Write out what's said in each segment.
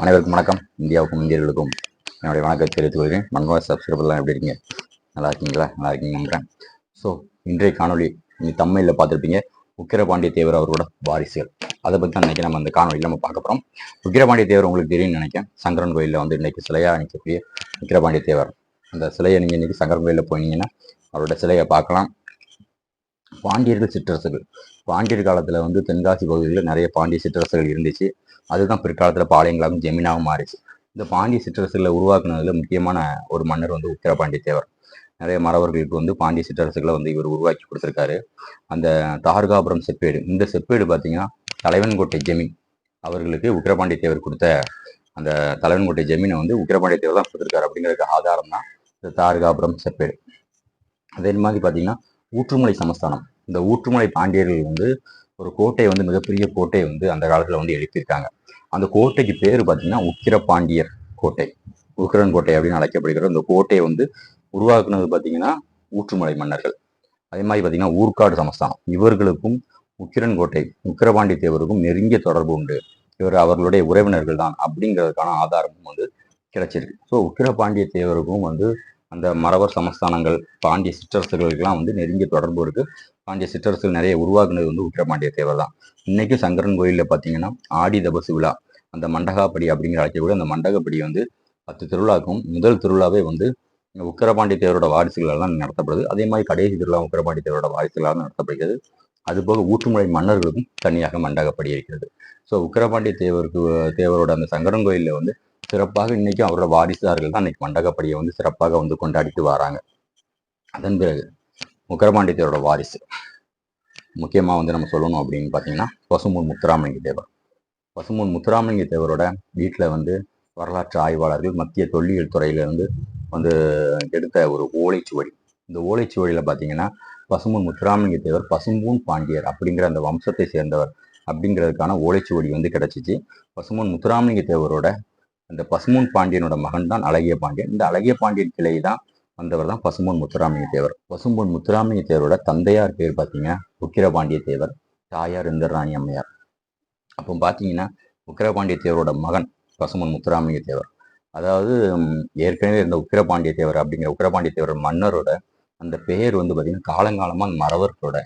அனைவருக்கும் வணக்கம். இந்தியாவுக்கும் இந்தியர்களுக்கும் என்னுடைய வணக்கத்தை தெரிவித்துக் கொள்கிறேன். மன்மோகன் சப்ஸ்கிரைபர்லாம் எப்படி இருக்கீங்க? நல்லா இருக்கீங்களா? நல்லா இருக்கீங்க நம்புறேன் ஸோ இன்றைய காணொளி நீங்கள் தமிழில் பார்த்துருப்பீங்க. உக்கிரபாண்டிய தேவர் அவரோட வாரிசுகள். அதை பற்றி தான் இன்றைக்கி நம்ம அந்த காணொலியில் நம்ம பார்க்க போகிறோம் உக்கிரபாண்டிய தேவர் உங்களுக்கு தெரியும்னு நினைக்கிறேன். சங்கரன் கோயிலில் வந்து இன்றைக்கி சிலையாக நிற்கக்கூடிய உக்கிரபாண்டிய தேவர். அந்த சிலையை நீங்கள் இன்றைக்கி சங்கரன் கோயிலில் போனீங்கன்னா அவரோட சிலையை பார்க்கலாம். பாண்டியர்கள் சிற்றரசுகள் பாண்டியர் காலத்தில் வந்து தென்காசி பகுதியில் நிறைய பாண்டிய சிற்றரசுகள் இருந்துச்சு. அதுதான் பிற்காலத்தில் பாளையங்களாகவும் ஜெமினாவும் மாறிச்சு. இந்த பாண்டிய சிற்றரசுகளை உருவாக்குனதுல முக்கியமான ஒரு மன்னர் வந்து உத்தரபாண்டிய தேவர். நிறைய மறவர்களுக்கு வந்து பாண்டிய சிற்றரசுகளை வந்து இவர் உருவாக்கி கொடுத்துருக்காரு. அந்த தார்காபுரம் செப்பேடு இந்த செப்பேடு பார்த்தீங்கன்னா தலைவன்கோட்டை ஜெமீன் அவர்களுக்கு உக்கிரபாண்டிய தேவர் கொடுத்த அந்த தலைவன்கோட்டை ஜெமீனை வந்து உக்கிரபாண்டிய தேவர் தான் கொடுத்துருக்காரு அப்படிங்கிறதுக்கு ஆதாரம் தான் இந்த தார்காபுரம் செப்பேடு. அதே மாதிரி பார்த்தீங்கன்னா ஊற்றுமலை சமஸ்தானம். இந்த ஊற்றுமலை பாண்டியர்கள் வந்து ஒரு கோட்டை வந்து மிகப்பெரிய கோட்டை வந்து அந்த காலத்தில் வந்து எழுப்பியிருக்காங்க. அந்த கோட்டைக்கு பேர் பார்த்தீங்கன்னா உக்கிரபாண்டியர் கோட்டை. உக்கிரன் கோட்டை அப்படின்னு அழைக்கப்படுகிற இந்த கோட்டையை வந்து உருவாக்குனது பார்த்தீங்கன்னா ஊற்றுமலை மன்னர்கள். அதே மாதிரி பார்த்தீங்கன்னா ஊர்காடு சமஸ்தானம். இவர்களுக்கும் உக்கிரன் கோட்டை உக்கிரபாண்டி தேவருக்கும் நெருங்கிய தொடர்பு உண்டு. இவர் அவர்களுடைய உறவினர்கள் தான் அப்படிங்கிறதுக்கான ஆதாரமும் வந்து கிடைச்சிருக்கு. ஸோ உக்கிரபாண்டிய தேவருக்கும் வந்து அந்த மறவர் சமஸ்தானங்கள் பாண்டிய சிற்றரசுகளுக்கெல்லாம் வந்து நெருங்கிய தொடர்பு இருக்குது பாண்டிய சிற்றரசுகள் நிறைய உருவாக்குனது வந்து உக்கிரபாண்டிய தேவர் தான் இன்னைக்கும் சங்கரன் கோயிலில் பார்த்தீங்கன்னா ஆடி தபசு விழா அந்த மண்டகாப்படி அப்படிங்கிற அழைக்கக்கூடிய அந்த மண்டகப்படி வந்து பத்து திருவிழாக்கும் முதல் திருவிழாவே வந்து உக்கிரபாண்டிய தேவரோட வாரிசுகளால் தான் நடத்தப்படுது. அதே மாதிரி கடைசி திருவிழா உக்கிரபாண்டிய தேவரோட வாரிசுகளால் நடத்தப்படுகிறது. அதுபோக ஊற்றுமுறை மன்னர்களுக்கும் தனியாக மண்டகப்படி இருக்கிறது. ஸோ உக்கிரபாண்டிய தேவருக்கு தேவரோட அந்த சங்கரன் கோயிலில் வந்து சிறப்பாக இன்னைக்கும் அவரோட வாரிசுதார்கள் தான் இன்னைக்கு மண்டகப்படியை வந்து சிறப்பாக வந்து கொண்டாடிட்டு வராங்க. அதன் பிறகு உக்கிரபாண்டிய தேவரோட வாரிசு. முக்கியமாக வந்து நம்ம சொல்லணும் அப்படின்னு பார்த்தீங்கன்னா பசுமூன் முத்துராமலிங்க தேவர். பசுமூன் முத்துராமலிங்க தேவரோட வீட்டில் வந்து வரலாற்று ஆய்வாளர்கள் மத்திய தொல்லியல் துறையிலிருந்து வந்து எடுத்த ஒரு ஓலைச்சுவடி. இந்த ஓலைச்சுவடியில் பார்த்தீங்கன்னா பசுமூன் முத்துராமலிங்க தேவர் பசும்பூன் பாண்டியர் அப்படிங்கிற அந்த வம்சத்தை சேர்ந்தவர் அப்படிங்கிறதுக்கான ஓலைச்சுவடி வந்து கிடச்சிச்சு. பசுமூன் முத்துராமலிங்க தேவரோட அந்த பசுமூன் பாண்டியனோட மகன் தான் அழகிய பாண்டியன். இந்த அழகிய பாண்டியன் கிளை தான் வந்தவர் தான் பசும்பொன் முத்துராமலிங்க தேவர். பசும்பொன் முத்துராமலிங்க தேவரோட தந்தையார் பேர் பார்த்தீங்கன்னா உக்கிரபாண்டிய தேவர் தாயார் இந்திரராணி அம்மையார். அப்போ பார்த்தீங்கன்னா உக்கிரபாண்டிய தேவரோட மகன் பசும்பொன் முத்துராமலிங்க தேவர். அதாவது ஏற்கனவே இருந்த உக்கிரபாண்டிய தேவர் அப்படிங்கிற உக்கிரபாண்டிய தேவர் மன்னரோட அந்த பெயர் வந்து பார்த்தீங்கன்னா காலங்காலமாக அந்த மறவர்களோட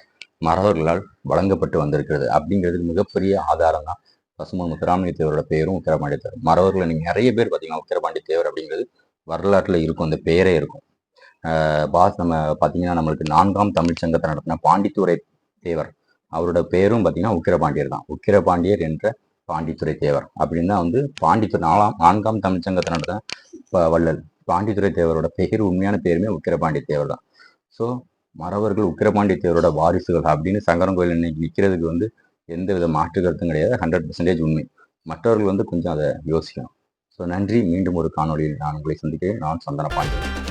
மறவர்களால் வழங்கப்பட்டு வந்திருக்கிறது அப்படிங்கிறதுக்கு மிகப்பெரிய ஆதாரம் தான் பசுமன் முத்துராமலிங்க தேவரோட பெயரும் உக்கிரபாண்டிய தேவர். மறவர்களை நீங்கள் நிறைய பேர் பார்த்தீங்கன்னா உக்கிரபாண்டிய தேவர் அப்படிங்கிறது வரலாற்றில் இருக்கும் அந்த பெயரே இருக்கும். பாஸ் நம்ம பார்த்தீங்கன்னா நம்மளுக்கு நான்காம் தமிழ் சங்கத்தை நடத்தின பாண்டித்துறை தேவர். அவரோட பேரும் பார்த்தீங்கன்னா உக்கிரபாண்டியர் தான். உக்கிரபாண்டியர் என்ற பாண்டித்துறை தேவர். அப்படின்னு தான் வந்து பாண்டித்துறை நாலாம் நான்காம் தமிழ் சங்கத்தை நடத்தின வள்ளல். பாண்டித்துறை தேவரோட பெயர் உண்மையான பேருமே உக்கிரபாண்டிய தேவர் தான். ஸோ மறவர்கள் உக்கிரபாண்டிய தேவரோட வாரிசுகள் அப்படின்னு சங்கரங்கோயில் இன்னைக்கு நிற்கிறதுக்கு வந்து எந்த வித மாற்று கருத்தும் கிடையாது. ஹண்ட்ரட் பர்சன்டேஜ் உண்மை. மற்றவர்கள் வந்து கொஞ்சம் அதை யோசிக்கணும். ஸோ நன்றி. மீண்டும் ஒரு காணொலியில் நான் உங்களை சந்திக்கிறேன். நான் சந்தன பாண்டியன்.